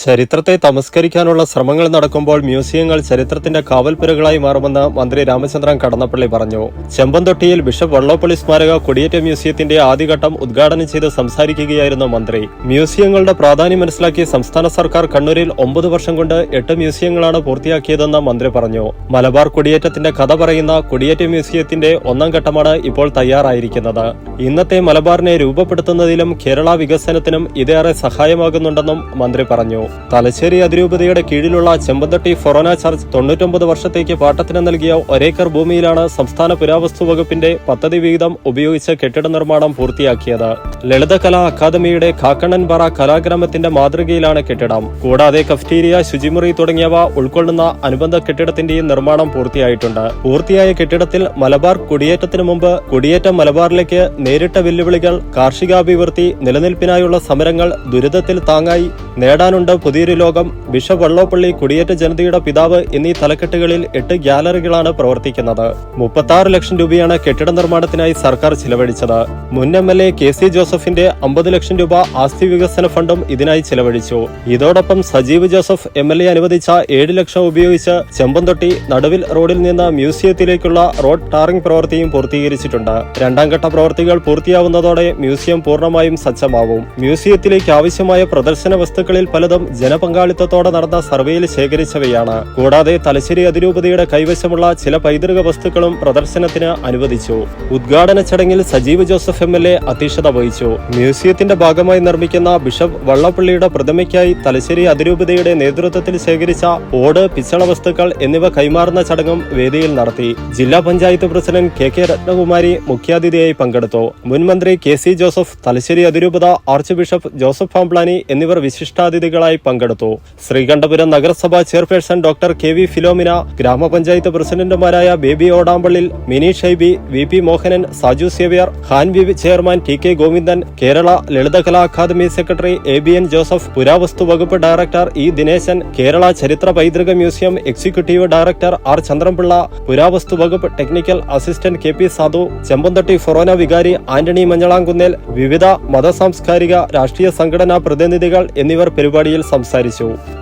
ചരിത്രത്തെ തമസ്കരിക്കാനുള്ള ശ്രമങ്ങൾ നടക്കുമ്പോൾ മ്യൂസിയങ്ങൾ ചരിത്രത്തിന്റെ കാവൽപ്പുരകളായി മാറുമെന്ന് മന്ത്രി രാമചന്ദ്രൻ കടന്നപ്പള്ളി പറഞ്ഞു. ചെമ്പന്തൊട്ടിയിൽ ബിഷപ്പ് വള്ളോപ്പള്ളി സ്മാരക കൊടിയേറ്റ മ്യൂസിയത്തിന്റെ ആദ്യഘട്ടം ഉദ്ഘാടനം ചെയ്ത് സംസാരിക്കുകയായിരുന്നു മന്ത്രി. മ്യൂസിയങ്ങളുടെ പ്രാധാന്യം മനസ്സിലാക്കി സംസ്ഥാന സർക്കാർ കണ്ണൂരിൽ ഒമ്പത് വർഷം കൊണ്ട് എട്ട് മ്യൂസിയങ്ങളാണ് പൂർത്തിയാക്കിയതെന്ന് മന്ത്രി പറഞ്ഞു. മലബാർ കൊടിയേറ്റത്തിന്റെ കഥ പറയുന്ന കൊടിയേറ്റ മ്യൂസിയത്തിന്റെ ഒന്നാം ഘട്ടമാണ് ഇപ്പോൾ തയ്യാറായിരിക്കുന്നത്. ഇന്നത്തെ മലബാറിനെ രൂപപ്പെടുത്തുന്നതിലും കേരള വികസനത്തിനും ഇതേറെ സഹായമാകുന്നുണ്ടെന്നും മന്ത്രി പറഞ്ഞു. തലശ്ശേരി അതിരൂപതയുടെ കീഴിലുള്ള ചെമ്പന്തട്ടി ഫൊറോന ചർച്ച് തൊണ്ണൂറ്റൊമ്പത് വർഷത്തേക്ക് പാട്ടത്തിന് നൽകിയ ഒരേക്കർ ഭൂമിയിലാണ് സംസ്ഥാന പുരാവസ്തു വകുപ്പിന്റെ പദ്ധതി വിഹിതം ഉപയോഗിച്ച് കെട്ടിട നിർമ്മാണം പൂർത്തിയാക്കിയത്. ലളിതകലാ അക്കാദമിയുടെ കാക്കണ്ണൻപാറ കലാഗ്രാമത്തിന്റെ മാതൃകയിലാണ് കെട്ടിടം. കൂടാതെ കഫ്റ്റീരിയ ശുചിമുറി തുടങ്ങിയവ ഉൾക്കൊള്ളുന്ന അനുബന്ധ കെട്ടിടത്തിന്റെയും നിർമ്മാണം പൂർത്തിയായിട്ടുണ്ട്. പൂർത്തിയായ കെട്ടിടത്തിൽ മലബാർ കുടിയേറ്റത്തിനു മുമ്പ് കുടിയേറ്റം മലബാറിലേക്ക് നേരിട്ട വെല്ലുവിളികൾ കാർഷികാഭിവൃദ്ധി നിലനിൽപ്പിനായുള്ള സമരങ്ങൾ ദുരിതത്തിൽ താങ്ങായി നേടാനുണ്ട് പുതിയൊരു ലോകം ബിഷപ്പ് വള്ളോപ്പള്ളി കുടിയേറ്റ ജനതയുടെ പിതാവ് എന്നീ തലക്കെട്ടുകളിൽ എട്ട് ഗ്യാലറികളാണ് പ്രവർത്തിക്കുന്നത്. മുപ്പത്തി ലക്ഷം രൂപയാണ് കെട്ടിട നിർമ്മാണത്തിനായി സർക്കാർ ചിലവഴിച്ചത്. മുൻ M L A K C ജോസഫിന്റെ അമ്പത് ലക്ഷം രൂപ ആസ്തി വികസന ഫണ്ടും ഇതിനായി ചിലവഴിച്ചു. ഇതോടൊപ്പം Sajeev Joseph M L A അനുവദിച്ച ഏഴ് ലക്ഷം ഉപയോഗിച്ച് ചെമ്പന്തൊട്ടി നടുവിൽ റോഡിൽ നിന്ന് മ്യൂസിയത്തിലേക്കുള്ള റോഡ് ടാറിംഗ് പ്രവൃത്തിയും പൂർത്തീകരിച്ചിട്ടുണ്ട്. രണ്ടാം ഘട്ട പ്രവൃത്തികൾ പൂർത്തിയാവുന്നതോടെ മ്യൂസിയം പൂർണമായും സജ്ജമാവും. മ്യൂസിയത്തിലേക്ക് ആവശ്യമായ പ്രദർശന വസ്തുക്കളിൽ പലതും ജനപങ്കാളിത്തത്തോടെ നടന്ന സർവേയിൽ ശേഖരിച്ചവയാണ്. കൂടാതെ തലശ്ശേരി അതിരൂപതയുടെ കൈവശമുള്ള ചില പൈതൃക വസ്തുക്കളും പ്രദർശനത്തിന് അനുവദിച്ചു. ഉദ്ഘാടന ചടങ്ങിൽ Sajeev Joseph M L A അധ്യക്ഷത വഹിച്ചു. മ്യൂസിയത്തിന്റെ ഭാഗമായി നിർമ്മിക്കുന്ന ബിഷപ്പ് വള്ളപ്പള്ളിയുടെ പ്രതിമയ്ക്കായി തലശ്ശേരി അതിരൂപതയുടെ നേതൃത്വത്തിൽ ശേഖരിച്ച ഓട് പിച്ചള വസ്തുക്കൾ എന്നിവ കൈമാറുന്ന ചടങ്ങും വേദിയിൽ നടത്തി. ജില്ലാ panchayat president K K Ratnakumari മുഖ്യാതിഥിയായി പങ്കെടുത്തു. മുൻമന്ത്രി കെ സി ജോസഫ് തലശ്ശേരി അതിരൂപത ആർച്ച് ബിഷപ്പ് ജോസഫ് പാംപ്ലാനി എന്നിവർ വിശിഷ്ടാതിഥികളായി പങ്കെടുത്തു. ശ്രീകണ്ഠപുരം നഗരസഭാ chairperson doctor K V Philomina ഗ്രാമപഞ്ചായത്ത് പ്രസിഡന്റുമാരായ Baby Odampallil Mini Shaiby V P Mohanan Saju Xavier Han V chairman T K Govindan Kerala Lalithakala academy secretary A B N Joseph പുരാവസ്തു വകുപ്പ് director E Dineshan Kerala ചരിത്ര പൈതൃക museum executive director R Chandranpillai പുരാവസ്തു വകുപ്പ് technical assistant K P സാധു ചെമ്പന്തട്ടി ഫൊറോന വികാരി ആന്റണി മഞ്ഞളാങ്കുന്നേൽ വിവിധ മത സാംസ്കാരിക രാഷ്ട്രീയ സംഘടനാ പ്രതിനിധികൾ എന്നിവർ പരിപാടിയിൽ സംസാരിച്ചു.